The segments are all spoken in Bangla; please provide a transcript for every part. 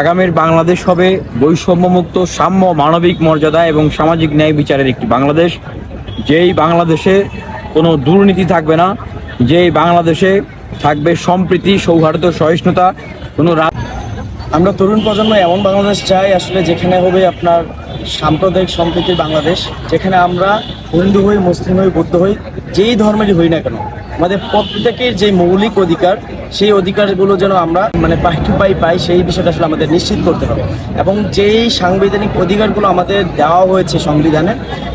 আগামীর বাংলাদেশ হবে বৈষম্যমুক্ত, সাম্য, মানবিক মর্যাদা এবং সামাজিক ন্যায় বিচারের একটি বাংলাদেশ। যেই বাংলাদেশে কোনো দুর্নীতি থাকবে না, যেই বাংলাদেশে থাকবে সম্প্রীতি, সৌহার্দ্য, সহিষ্ণুতা, কোনো আমরা তরুণ প্রজন্ম এমন বাংলাদেশ চাই আসলে যেখানে হবে আপনার সাম্প্রদায়িক সম্প্রীতির বাংলাদেশ, যেখানে আমরা হিন্দু হই, মুসলিম হই, বৌদ্ধ হই। যেই ধর্মেরই হই না কেন, আমাদের প্রত্যেকের যে মৌলিক অধিকার, সেই অধিকারগুলো যেন আমরা মানে পাই পাই পাই, সেই বিষয়টা আসলে আমাদের নিশ্চিত করতে হবে। এবং যেই সাংবিধানিক অধিকারগুলো আমাদের দেওয়া হয়েছে সংবিধানে,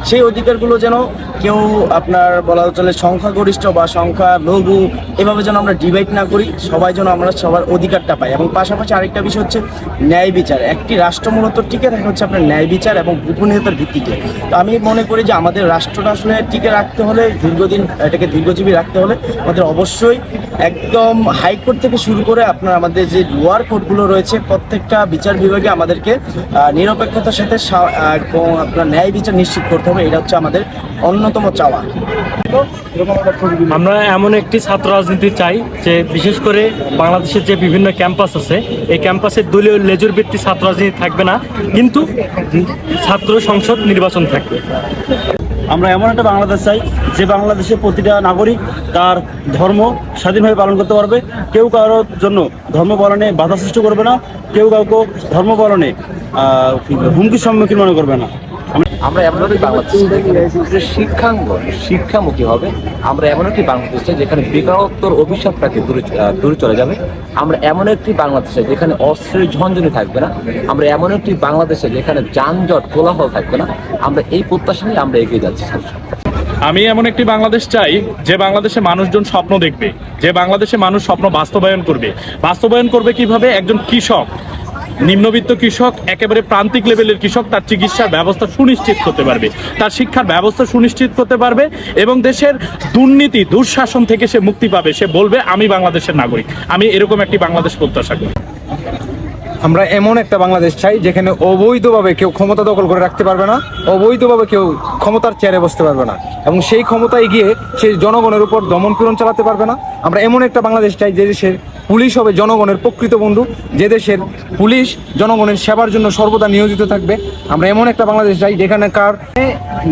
সেই অধিকারগুলো যেন কেউ আপনার বলা চলে সংখ্যাগরিষ্ঠ বা সংখ্যা লঘু এভাবে যেন আমরা ডিভাইড না করি, সবাই যেন আমরা সবার অধিকারটা পাই। এবং পাশাপাশি আরেকটা বিষয় হচ্ছে ন্যায় বিচার। একটি রাষ্ট্র মূলত টিকে থাকে হচ্ছে আপনার ন্যায় বিচার এবং গোপনীয়তার ভিত্তিতে। তো আমি মনে করি যে আমাদের রাষ্ট্রটা আসলে টিকে রাখতে হলে দীর্ঘদিন এটাকে দীর্ঘজীবী রাখতে হলে আমাদের অবশ্যই একদম হাইকোর্ট থেকে শুরু করে আপনার আমাদের যে লোয়ার কোর্টগুলো রয়েছে, প্রত্যেকটা বিচার বিভাগে আমাদেরকে নিরপেক্ষতার সাথে আপনার ন্যায় বিচার নিশ্চিত করতে হবে। এটা হচ্ছে আমাদের অন্যতম চাওয়া। আমরা এমন একটি ছাত্র রাজনীতি চাই যে বিশেষ করে বাংলাদেশের যে বিভিন্ন ক্যাম্পাস আছে, এই ক্যাম্পাসের দলীয় লেজুর ভিত্তি ছাত্র রাজনীতি থাকবে না, কিন্তু ছাত্র সংসদ নির্বাচন থাকবে। আমরা এমন একটা বাংলাদেশ চাই, যে বাংলাদেশে প্রতিটা নাগরিক তার ধর্ম স্বাধীনভাবে পালন করতে পারবে। কেউ কারোর জন্য ধর্ম পালনে বাধা সৃষ্টি করবে না, কেউ কাউকে ধর্ম পালনে হুমকির সম্মুখীন মনে করবে না। আমরা এমন একটি বাংলাদেশ। যে শিক্ষামুখী হবে। আমরা এমন একটি বাংলাদেশ চাই যেখানে বেকারত্বর অভিশাপটাকে দূরে দূরে চলে যাবে। আমরা এমন একটি বাংলাদেশ যেখানে অস্ত্রের ঝঞ্ঝনি থাকবে না। আমরা এমন একটি বাংলাদেশে যেখানে যানজট, কোলাহল থাকবে না। আমরা এই প্রত্যাশা নিয়ে আমরা এগিয়ে যাচ্ছি আমি এমন একটি বাংলাদেশ চাই যে বাংলাদেশে মানুষজন স্বপ্ন দেখবে, যে বাংলাদেশে মানুষ স্বপ্ন বাস্তবায়ন করবে। বাস্তবায়ন করবে কীভাবে? একজন কৃষক। নিম্নবিত্ত কৃষক, একেবারে প্রান্তিক লেভেলের কৃষক, তার চিকিৎসার ব্যবস্থা সুনিশ্চিত করতে পারবে। তার শিক্ষার ব্যবস্থা সুনিশ্চিত করতে পারবে এবং দেশের দুর্নীতি, দুঃশাসন থেকে সে মুক্তি পাবে। সে বলবে, আমি বাংলাদেশের নাগরিক। আমি এরকম একটি বাংলাদেশ প্রত্যাশা করি। আমরা এমন একটা বাংলাদেশ চাই, যেখানে অবৈধভাবে কেউ ক্ষমতা দখল করে রাখতে পারবে না, অবৈধভাবে কেউ ক্ষমতার চেয়ারে বসতে পারবে না, এবং সেই ক্ষমতায় গিয়ে সে জনগণের উপর দমন পীড়ন চালাতে পারবে না। আমরা এমন একটা বাংলাদেশ চাই, যে দেশের পুলিশ হবে জনগণের প্রকৃত বন্ধু। যে দেশের পুলিশ জনগণের সেবার জন্য সর্বদা নিয়োজিত থাকবে। আমরা এমন একটা বাংলাদেশ চাই যেখানে কার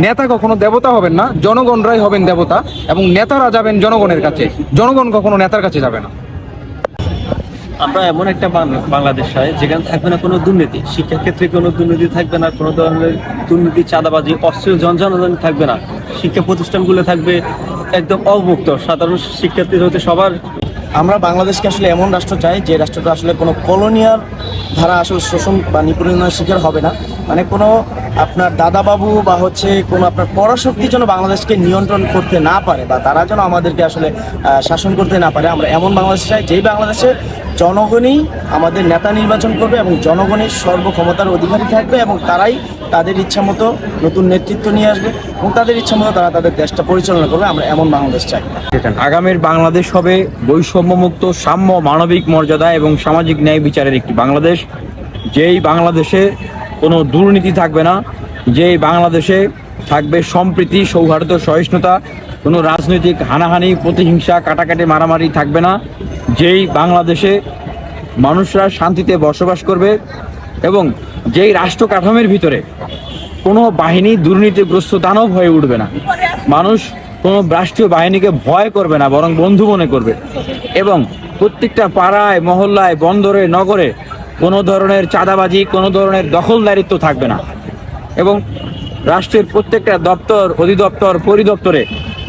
নেতা কখনো দেবতা হবেন না, জনগণরাই হবেন দেবতা এবং নেতারা যাবেন জনগণের কাছে। জনগণ কখনো নেতার কাছে যাবে না। আমরা এমন একটা বাংলাদেশ চাই যেখানে থাকবে না কোনো দুর্নীতি। শিক্ষাক্ষেত্রে কোনো দুর্নীতি থাকবে না, কোনো ধরনের দুর্নীতি, চাঁদাবাজি, অস্ত্র, জনজনজন থাকবে না। শিক্ষা প্রতিষ্ঠানগুলো থাকবে একদম অবমুক্ত। সাধারণ শিক্ষার্থী হতে সবার আমরা বাংলাদেশকে আসলে এমন রাষ্ট্র চাই যে রাষ্ট্রটা আসলে কোনো কলোনিয়ার ধারা আসলে শোষণ বা নিপুণের শিকার হবে না। মানে কোনো আপনার দাদাবাবু বা হচ্ছে কোনো আপনার পরাশক্তি যেন বাংলাদেশকে নিয়ন্ত্রণ করতে না পারে বা তারা যেন আমাদেরকে আসলে শাসন করতে না পারে, আমরা এমন বাংলাদেশ চাই যেই বাংলাদেশে জনগণই আমাদের নেতা নির্বাচন করবে এবং জনগণের সর্বক্ষমতার অধিকারী থাকবে এবং তারাই তাদের ইচ্ছা মতো নতুন নেতৃত্ব নিয়ে আসবে এবং তাদের ইচ্ছা মতো তারা তাদের দেশটা পরিচালনা করবে। আমরা এমন বাংলাদেশ চাই। আগামীর বাংলাদেশ হবে বৈষম্যমুক্ত, সাম্য, মানবিক মর্যাদা এবং সামাজিক ন্যায় বিচারের একটি বাংলাদেশ। যেই বাংলাদেশে কোনো দুর্নীতি থাকবে না, যেই বাংলাদেশে থাকবে সম্প্রীতি, সৌহার্দ্য, সহিষ্ণুতা, কোনো রাজনৈতিক হানাহানি, প্রতিহিংসা, কাটাকাটি, মারামারি থাকবে না। যেই বাংলাদেশে মানুষরা শান্তিতে বসবাস করবে এবং যেই রাষ্ট্র কাঠামের ভিতরে কোনো বাহিনী দুর্নীতিগ্রস্ত দানব হয়ে উঠবে না, মানুষ কোনো রাষ্ট্রীয় বাহিনীকে ভয় করবে না, বরং বন্ধু মনে করবে এবং প্রত্যেকটা পাড়ায়, মহল্লায়, বন্দরে, নগরে কোনো ধরনের চাঁদাবাজি, কোনো ধরনের দখলদারিত্ব থাকবে না এবং রাষ্ট্রের প্রত্যেকটা দপ্তর, অধিদপ্তর, পরিদপ্তরে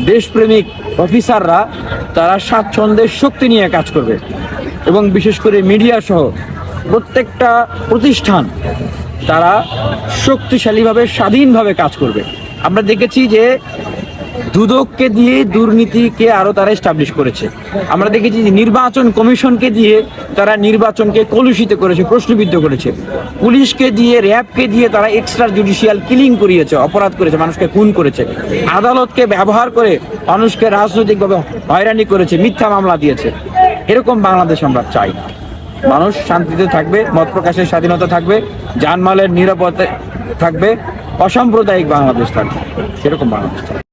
দেশপ্রেমিক অফিসাররা তারা স্বাচ্ছন্দ্যের শক্তি নিয়ে কাজ করবে এবং বিশেষ করে মিডিয়া সহ প্রত্যেকটা প্রতিষ্ঠান তারা শক্তিশালীভাবে, স্বাধীনভাবে কাজ করবে। আমরা দেখেছি যে দুদককে দিয়ে দুর্নীতিকে আরও তারা এস্টাবলিশ করেছে। আমরা দেখেছি যে নির্বাচন কমিশনকে দিয়ে তারা নির্বাচনকে কলুষিত করেছে, প্রশ্নবিদ্ধ করেছে। পুলিশকে দিয়ে, র্যাবকে দিয়ে তারা এক্সট্রা জুডিশিয়াল কিলিং করিয়েছে, অপরাধ করেছে, মানুষকে খুন করেছে। আদালতকে ব্যবহার করে মানুষকে রাজনৈতিকভাবে হয়রানি করেছে, মিথ্যা মামলা দিয়েছে। এরকম বাংলাদেশ আমরা চাই না। মানুষ শান্তিতে থাকবে, মত প্রকাশের স্বাধীনতা থাকবে জানমালের নিরাপত্তা থাকবে, অসাম্প্রদায়িক বাংলাদেশ থাকবে। সেরকম বাংলাদেশ থাকবে